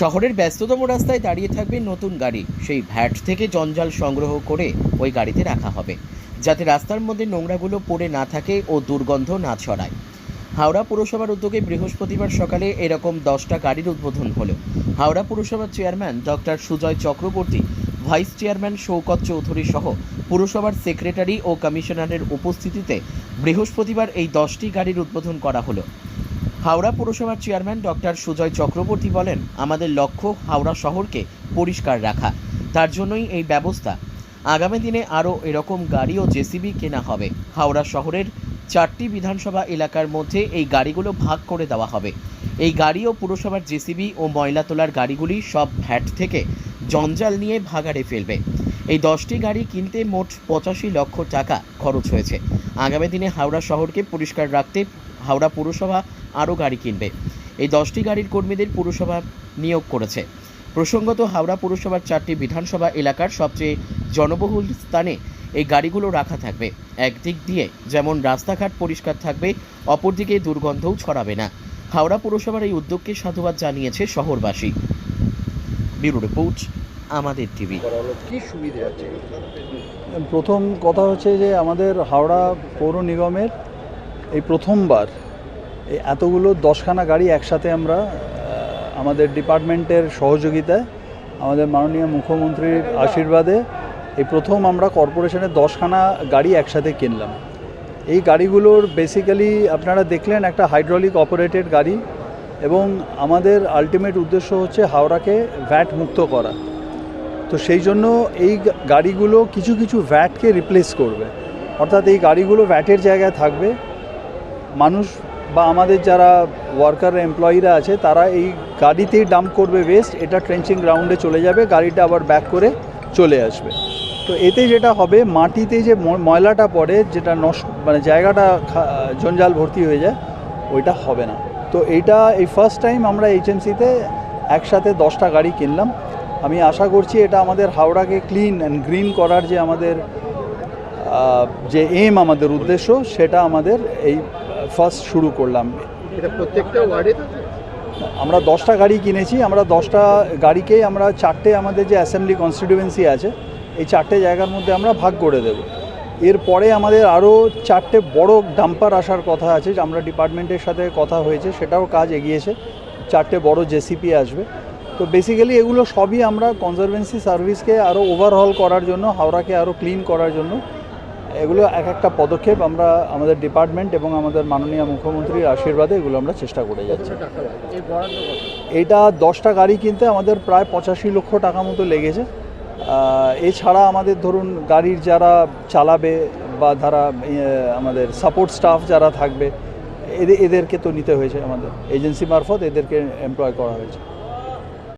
শহরের ব্যস্ততম রাস্তায় দাঁড়িয়ে থাকবে নতুন গাড়ি। সেই ভ্যাট থেকে জঞ্জাল সংগ্রহ করে ওই গাড়িতে রাখা হবে, যাতে রাস্তার মধ্যে নোংরাগুলো পড়ে না থাকে ও দুর্গন্ধ না ছড়ায়। হাওড়া পুরসভার উদ্যোগে বৃহস্পতিবার সকালে এরকম দশটা গাড়ির উদ্বোধন হলো। হাওড়া পুরসভার chairman doctor Sujoy Chakraborty, vice chairman Shaukat Chowdhury সহ পুরসভার সেক্রেটারি ও কমিশনারের উপস্থিতিতে বৃহস্পতিবার এই দশটি গাড়ির উদ্বোধন করা হলো। হাওড়া পুরসভার চেয়ারম্যান ডক্টর সুজয় চক্রবর্তী বলেন, আমাদের লক্ষ্য হাওড়া শহরকে পরিষ্কার রাখা। তার জন্যই এই ব্যবস্থা। আগামী দিনে আরও এরকম গাড়ি ও জেসিবি কেনা হবে। হাওড়া শহরের চারটি বিধানসভা এলাকার মধ্যে এই গাড়িগুলো ভাগ করে দেওয়া হবে। এই গাড়ি ও পুরসভার জেসিবি ও ময়লা তোলার গাড়িগুলি সব ভ্যাট থেকে জঞ্জাল নিয়ে ভাগাড়ে ফেলবে। এই দশটি গাড়ি কিনতে মোট পঁচাশি লক্ষ টাকা খরচ হয়েছে। আগামী দিনে হাওড়া শহরকে পরিষ্কার রাখতে হাওড়া পুরসভা আরও গাড়ি কিনবে। এই দশটি গাড়ির কর্মীদের পুরসভা নিয়োগ করেছে। প্রসঙ্গত হাওড়া পুরসভার চারটি বিধানসভা এলাকার সবচেয়ে জনবহুল স্থানে এই গাড়িগুলো রাখা থাকবে। একদিক দিয়ে যেমন রাস্তাঘাট পরিষ্কার থাকবে, অপরদিকে দুর্গন্ধও ছড়াবে না। হাওড়া পুরসভার এই উদ্যোগকে সাধুবাদ জানিয়েছে শহরবাসী। ব্যুরো রিপোর্ট আমাদের টিভি কি সুবিধে আছে? প্রথম কথা হচ্ছে যে আমাদের হাওড়া পৌর নিগমের এই প্রথমবার এতগুলো দশখানা গাড়ি একসাথে আমরা আমাদের ডিপার্টমেন্টের সহযোগিতায়, আমাদের মাননীয় মুখ্যমন্ত্রীর আশীর্বাদে এই প্রথম আমরা কর্পোরেশনের দশখানা গাড়ি একসাথে কিনলাম। এই গাড়িগুলোর বেসিক্যালি আপনারা দেখলেন একটা হাইড্রোলিক অপারেটেড গাড়ি এবং আমাদের আলটিমেট উদ্দেশ্য হচ্ছে হাওড়াকে ভ্যাট মুক্ত করা। তো সেই জন্য এই গাড়িগুলো কিছু কিছু ভ্যাটকে রিপ্লেস করবে। অর্থাৎ এই গাড়িগুলো ভ্যাটের জায়গায় থাকবে। মানুষ বা আমাদের যারা ওয়ার্কার এমপ্লয়িরা আছে, তারা এই গাড়িতেই ডাম্প করবে ওয়েস্ট এটা ট্রেঞ্চিং গ্রাউন্ডে চলে যাবে, গাড়িটা আবার ব্যাক করে চলে আসবে। তো এতে যেটা হবে, মাটিতে যে ময়লাটা পড়ে, যেটা নষ্ট মানে জায়গাটা জঞ্জাল ভর্তি হয়ে যায়, ওইটা হবে না। তো এইটা এই ফার্স্ট টাইম আমরা এইচএমসিতে একসাথে দশটা গাড়ি কিনলাম। আমি আশা করছি এটা আমাদের হাওড়াকে ক্লিন অ্যান্ড গ্রিন করার যে আমাদের যে এম আমাদের উদ্দেশ্য সেটা আমাদের এই ফার্স্ট শুরু করলাম। এটা প্রত্যেকটা ওয়ার্ডে আমরা দশটা গাড়ি কিনেছি আমরা দশটা গাড়িকেই আমরা চারটে আমাদের যে অ্যাসেম্বলি কনস্টিটিউয়েন্সি আছে এই চারটে জায়গার মধ্যে আমরা ভাগ করে দেব। এরপরে আমাদের আরও চারটে বড় ডাম্পার আসার কথা আছে আমরা ডিপার্টমেন্টের সাথে কথা হয়েছে সেটাও কাজ এগিয়েছে। চারটে বড় জেসিপি আসবে। তো বেসিক্যালি এগুলো সবই আমরা কনজারভেন্সি সার্ভিসকে আরও ওভারহল করার জন্য হাওড়াকে আরও ক্লিন করার জন্য এগুলো এক একটা পদক্ষেপ আমরা আমাদের ডিপার্টমেন্ট এবং আমাদের মাননীয় মুখ্যমন্ত্রীর আশীর্বাদে এগুলো আমরা চেষ্টা করে যাচ্ছি। এইটা দশটা গাড়ি কিনতে আমাদের প্রায় পঁচাশি লক্ষ টাকা মতো লেগেছে। এছাড়া আমাদের ধরুন গাড়ির যারা চালাবে বা যারা ইয়ে, আমাদের সাপোর্ট স্টাফ যারা থাকবে এদের এদেরকে তো নিতে হয়েছে আমাদের এজেন্সি মারফত এদেরকে এমপ্লয় করা হয়েছে।